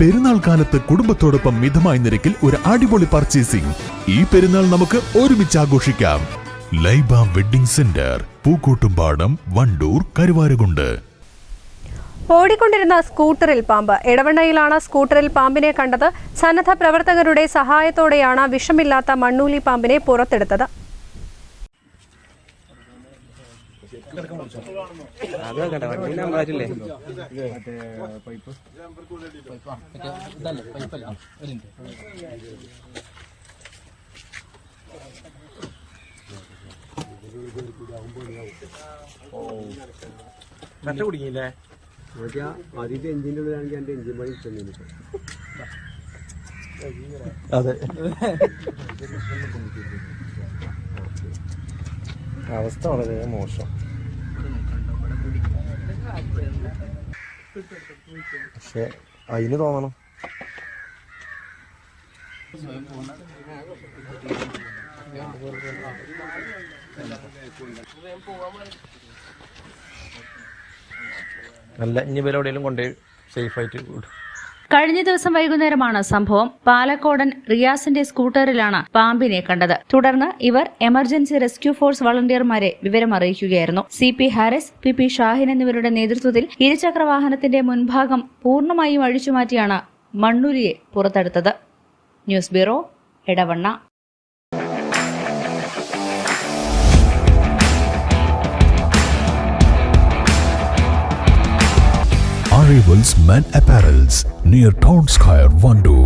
പെരുന്നാൾ കാലത്ത് കുടുംബത്തോടൊപ്പം മിതമായ നിരക്കിൽ ഒരു അടിപൊളി പർച്ചേസിംഗ് ഈ പെരുന്നാൾ നമുക്ക് ഒരുമിച്ച് ആഘോഷിക്കാം. Laiba wedding centre Pookkottumpadam Wandoor Karuvarakundu. ഓടിക്കൊണ്ടിരുന്ന സ്കൂട്ടറിൽ പാമ്പ്. ഇടവണ്ണയിലാണ് സ്കൂട്ടറിൽ പാമ്പിനെ കണ്ടത്. സന്നദ്ധ പ്രവർത്തകരുടെ സഹായത്തോടെയാണ് വിഷമില്ലാത്ത മണ്ണൂലി പാമ്പിനെ പുറത്തെടുത്തത്. അത് വെക്കട്ടെ വണ്ടി നമ്പറായിട്ടില്ലേ കട്ട കുടുങ്ങിയില്ലേ? ആദ്യത്തെ എഞ്ചിന്റെ ഉള്ളിലാണെങ്കിൽ എന്റെ എഞ്ചിൻ പണി ചെന്നില്ല അതെ. അവസ്ഥ വളരെ മോശം. പക്ഷെ അതിന് തോന്നണം. നല്ല ഇനി വില എവിടെയെങ്കിലും കൊണ്ടുപോയി സേഫായിട്ട് വിടും. കഴിഞ്ഞ ദിവസം വൈകുന്നേരമാണ് സംഭവം. പാലക്കോടൻ റിയാസിന്റെ സ്കൂട്ടറിലാണ് പാമ്പിനെ കണ്ടത്. തുടർന്ന് ഇവർ എമർജൻസി റെസ്ക്യൂ ഫോഴ്സ് വളണ്ടിയർമാരെ വിവരം അറിയിക്കുകയായിരുന്നു. C P Haris P P Shahin എന്നിവരുടെ നേതൃത്വത്തിൽ ഇരുചക്ര വാഹനത്തിന്റെ മുൻഭാഗം പൂർണമായും അഴിച്ചുമാറ്റിയാണ് മണ്ണൂരിയെ പുറത്തെടുത്തത്. News bureau Edavanna. Arrivals Men Apparels near Town Square, Vandoor.